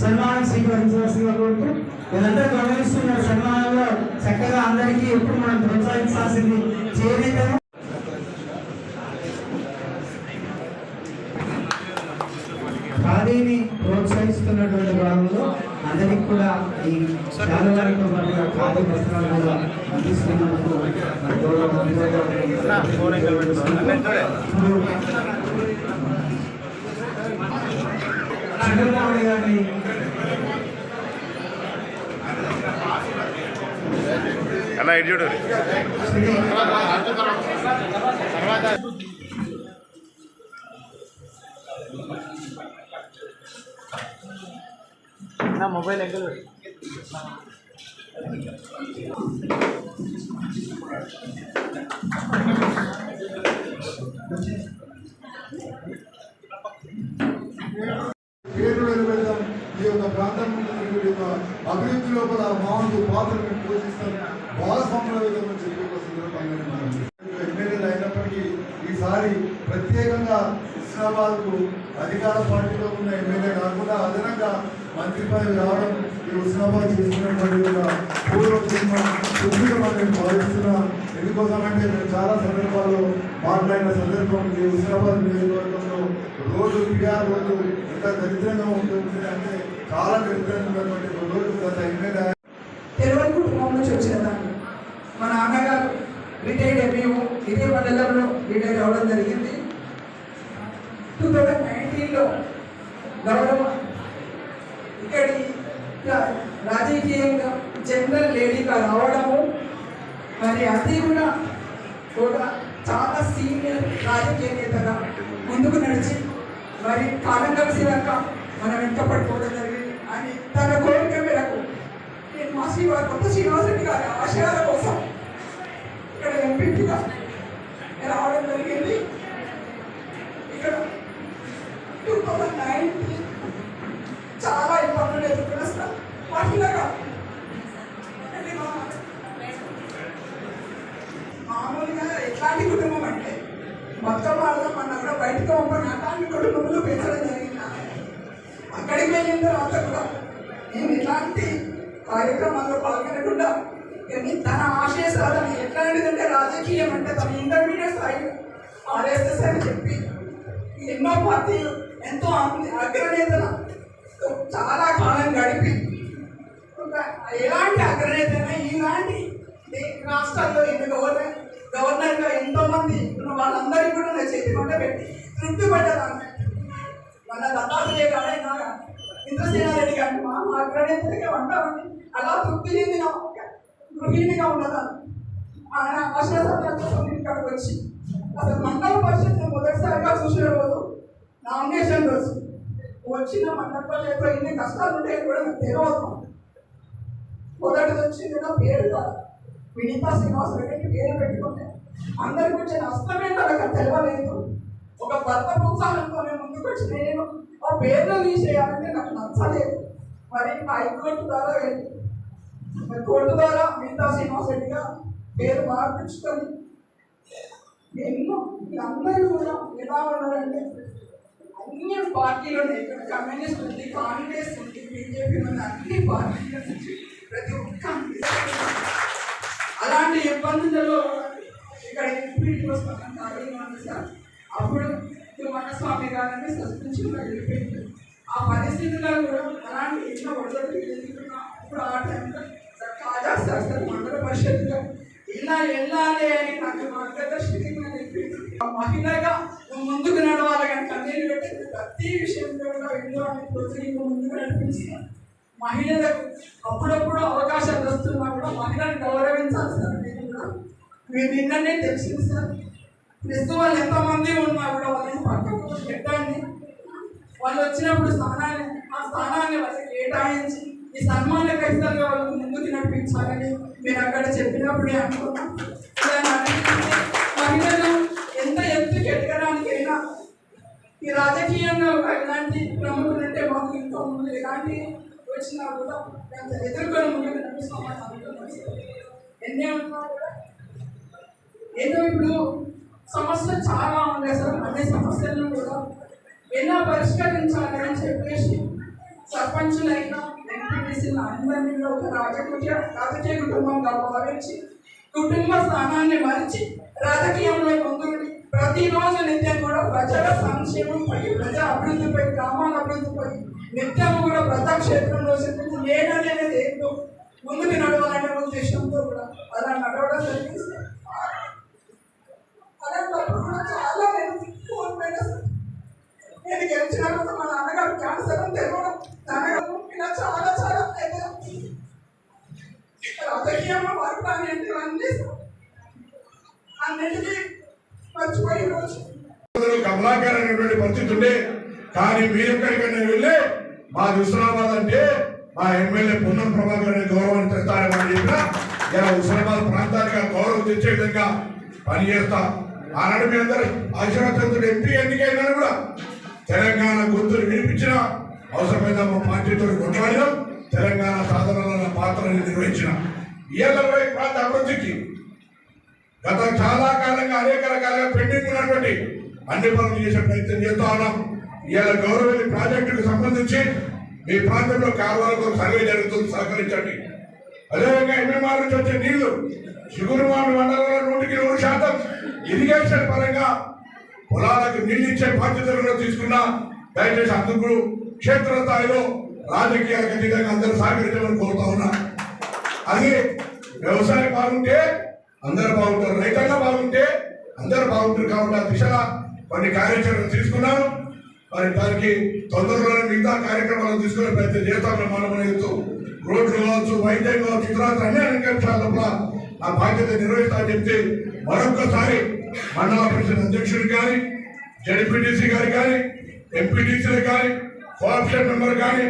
సన్మానం స్వీకరించవలసిందిగా కోరుతూ వీళ్ళందరూ గమనిస్తున్నారు సన్మానంలో చక్కగా అందరికీ ఎప్పుడు మనం ప్రోత్సహించాల్సింది చేనేతను ఖాదీని ప్రోత్సహిస్తున్నటువంటి భాగంలో అందరికి కూడా ఈ శాలువాలతో పాటుగా ఖాదీ వస్త్రాలు కూడా అందిస్తున్నందుకు మన గౌరవ మంత్రి గారు ఇప్పుడు చంద్రబాబు గారిని అన్న ఇటు చూడు. నా మొబైల్ ఎక్కడ పేరు వెలువెడదాం ఈ యొక్క ప్రాంతం ఈ అభివృద్ధి లోపల మామూలు మేము పోషిస్తాం భాగస్వాముల విధంగా జరిగే ఒక సందర్భంగానే ఎమ్మెల్యేలు అయినప్పటికీ ఈసారి ప్రత్యేకంగా హుస్నాబాద్కు అధికార పార్టీలో ఉన్న ఎమ్మెల్యే కాకుండా అదనంగా మంత్రి పదవి రావడం ఈ హుస్నాబాద్ చేసినటువంటి ఒక పూర్వజన్మ సుఖంగా నేను భావిస్తున్నాను ఎందుకోసమంటే నేను చాలా సందర్భాల్లో మాట్లాడిన సందర్భం ఈ హుస్నాబాద్ నియోజకవర్గంలో రోడ్డు పిఆర్ రోడ్డు ఎంత దరిద్రంగా ఉంటుంది అంటే చాలా దరిద్రంగా ఉన్నటువంటి ఒక గత ఎమ్మెల్యే తెలుగు కుటుంబం నుంచి మా నాన్నగారు రిటైర్డ్ ఎంఈఓ ఇదే మండలంలో రిటైర్ అవ్వడం జరిగింది. టూ థౌజండ్ నైన్టీన్లో గౌరవ ఇక్కడి రాజకీయంగా జనరల్ లేడీగా రావడము. మరి అది కూడా కూడా చాలా సీనియర్ రాజకీయ నేతగా ముందుకు నడిచి మరి కాలం కలిసినాక మనం వెంట పడిపోవడం జరిగింది. తన కోరిక మేరకు నేను మా శ్రీవారి కొత్త శ్రీనివాసరెడ్డి గారి ఆశయాల కోసం ఇక్కడ ఎంపీగా రావడం జరిగింది. ఇక్కడ టూ థౌజండ్ నైన్టీన్ చాలా ఇబ్బందులు ఎదుర్కొన్న సార్ మహిళగా మామూలుగా ఎట్లాంటి కుటుంబం అంటే మొత్తం వాళ్ళ మన కూడా బయటకు పంపని అలాంటి కుటుంబంలో పెంచడం జరిగింది అక్కడికి వెళ్ళిన తర్వాత కూడా నేను ఇలాంటి కార్యక్రమాల్లో పాల్గొనకుండా కానీ తన ఆశయ సాధన ఎట్లాంటిదంటే రాజకీయం అంటే తన ఇంటర్మీడియట్ స్థాయి ఆర్ఎస్ఎస్ అని చెప్పి ఎన్నో పార్టీలు ఎంతో అగ్ర- చాలా కాలం గడిపి ఎలాంటి అగ్రనేతైనా ఇలాంటి రాష్ట్రాల్లో ఎన్ని గవర్నర్ గవర్నర్గా ఎంతో మంది ఉన్న వాళ్ళందరికీ కూడా నా చేతి మంట పెట్టి తృప్తి పడ్డదాన్ని. మన దత్తాత్రేయ గారైనా ఇంద్రసేనారెడ్డి గారిని మా అగ్రనేతగా ఉంటామని అలా తృప్తి చెందిన గృహిణిగా ఉన్నదాన్ని. ఆయన ఆశ్రసంతో ఇక్కడికి వచ్చి అసలు మండల పరిషత్ను మొదటిసారిగా చూసిన రోజు నామినేషన్ రోజు. వచ్చిన మండల పరిషత్లో ఎన్ని కష్టాలు ఉంటాయి కూడా నాకు తెలియదు మొదటి వచ్చింది పేరు కాదు. వినీతా శ్రీనివాస రెడ్డికి పేరు పెట్టుకుంటే. అందరికి వచ్చే నష్టమే నాకు తెలియలేదు ఒక భర్త ప్రోత్సాహంతో నేను ముందుకు వచ్చి నేను ఆ పేర్లు తీసేయాలంటే నాకు నచ్చలేదు. మరి హైకోర్టు ద్వారా వెళ్ళి కోర్టు ద్వారా మిగతా శ్రీనివాస రెడ్డిగా పేరు మార్పించుకొని ఎన్నో అందరూ కూడా ఎలా ఉన్నారంటే అన్ని పార్టీలు ఉన్నాయి ఇక్కడ కమ్యూనిస్ట్ ఉంది కాంగ్రెస్ ఉంది బీజేపీ ఉంది అన్ని పార్టీల నుంచి ప్రతి ఒక్క అలాంటి ఇబ్బందులలో ఇక్కడ ఎంపీటీ వస్తాం ఖాళీగా ఉంది సార్ అప్పుడు తిమ్మస్వామి గారిని సస్పెన్షన్లో వెళ్ళిపోయింది. ఆ పరిస్థితుల్లో కూడా అలాంటి ఎన్నో ఒడదొడ్లు ఎదుర్కొన్నా అప్పుడు ఆ టైంలో తాజా కాజా సార్ మండల పరిషత్తులో ఇలా వెళ్ళాలి అని నాకు మార్గదర్శకం ఆ మహిళగా నువ్వు ముందుకు నడవాలి కానీ కన్నీళ్ళు పెట్టి ప్రతి విషయంలో కూడా వెళ్ళి అని ప్రోత్సహించి ముందుకు నడిపిస్తాను మహిళలకు అప్పుడప్పుడు అవకాశాలు వస్తున్నా కూడా మహిళను గౌరవించాలి సార్. మీరు కూడా. మీరు నిన్ననే తెలిసింది సార్. ప్రస్తుతం వాళ్ళు ఎంతమంది ఉన్నా కూడా వాళ్ళని పక్కకు పెట్టండి. వాళ్ళు వచ్చినప్పుడు స్థానాన్ని ఆ స్థానాన్ని వాళ్ళకి కేటాయించి ఈ సన్మాన ఖచ్చితంగా వాళ్ళకు ముందుకు నడిపించాలని మీరు అక్కడ చెప్పినప్పుడే అనుకున్నాం మహిళలు ఎంత ఎత్తుకు ఎదగడానికైనా ఈ రాజకీయంగా ఒక ఎలాంటి ప్రముఖులు అంటే మాకు ఇంకో ముందు ఎలాంటి వచ్చినా కూడా మేము ఎదుర్కొని ముందుకు నడిపిస్తామని అనుకున్నాం ఎన్నే ఎన్ని ఉన్నా కూడా ఏదో ఇప్పుడు సమస్యలు చాలా ఉన్నాయి సార్. అన్ని సమస్యలను కూడా ఎలా పరిష్కరించాలని చెప్పేసి సర్పంచులైనా సర్పంచులైన ఎంపీటీసీలు అందరినీ ఒక రాజకీయ రాజకీయ కుటుంబంగా భావించి కుటుంబ స్థానాన్ని మరిచి రాజకీయంలో ముందుండి ప్రతిరోజు నిత్యం కూడా ప్రజల సంక్షేమంపై ప్రజా అభివృద్ధిపై గ్రామాల అభివృద్ధిపై నిత్యం కూడా ప్రజాక్షేత్రంలో చెప్పింది నేననేది ఏంటో ముందుకు నడవాలనే ఉద్దేశంతో కూడా అలా నడవడం జరిగింది. అలాంటప్పుడు కూడా చాలా కోల్పోయినా నేను గెలిచిన మా నాన్నగారు క్యాన్సర్ అని నాన్నగారు చాలా చాలా రాజకీయంలో వర్క్ అన్నిటికీ మర్చిపోయి రోజు కమలాకర్ అనేటువంటి పరిస్థితి ఉండే కానీ మీరు ఎక్కడికైనా వెళ్ళి మా హుస్నాబాద్ అంటే మా ఎమ్మెల్యే పున్నం ప్రభాకర్ అనే గౌరవాన్ని తెస్తారని చెప్పిన ఇలా హుస్నాబాద్ ప్రాంతానికి గౌరవం తెచ్చే విధంగా పనిచేస్తా ఆనాడు మీ అందరూ ఆశీర్వాదంతుడు ఎంపీ ఎన్నికైనా కూడా. తెలంగాణ గొంతులు వినిపించిన అవసరమైన మా పార్టీతో కొట్లాడినాం. తెలంగాణ సాధనలో నా పాత్రని నిర్వహించిన ఇవాళ ప్రాంత అభివృద్ధికి గత చాలా కాలంగా అనేక రకాలుగా పెండింగ్ ఉన్నటువంటి అన్ని పనులు చేసే ప్రయత్నం చేస్తా ఉన్నాం. ఇవాళ గౌరవల్లి ప్రాజెక్టుకు సంబంధించి మీ ప్రాంతంలో కాలువలకు సర్వే జరుగుతుంది సహకరించండి. అదేవిధంగా ఎంఎంఆర్ నుంచి వచ్చే నీళ్ళు చిగురుమామి మండలంలో ఇరిగేషన్ పరంగా పొలాలకు నీళ్ళు ఇచ్చే బాధ్యతలు తీసుకున్న దయచేసి అందుకు క్షేత్ర స్థాయిలో రాజకీయాలకు అతీతంగా అందరూ సహకరించమని కోరుతా ఉన్నా. అది వ్యవసాయం బాగుంటే అందరూ బాగుంటారు రైతన్న బాగుంటే అందరూ బాగుంటారు కాబట్టి ఆ దిశగా కొన్ని కార్యాచరణ తీసుకున్నాను మరి దానికి తొందరలోనే మిగతా కార్యక్రమాలు తీసుకునే ప్రయత్నం చేస్తామని మనం చెప్తూ రోడ్లు కావచ్చు వైద్యం కావచ్చు ఇతర అన్ని అంశాల ఆ బాధ్యత నిర్వహిస్తా చెప్తే మరొకసారి మండల పరిషత్ అధ్యక్షుడు కానీ జడ్పీటీసీ గారు కానీ ఎంపీటీసీలు కానీ కోఆప్షన్ మెంబర్ కానీ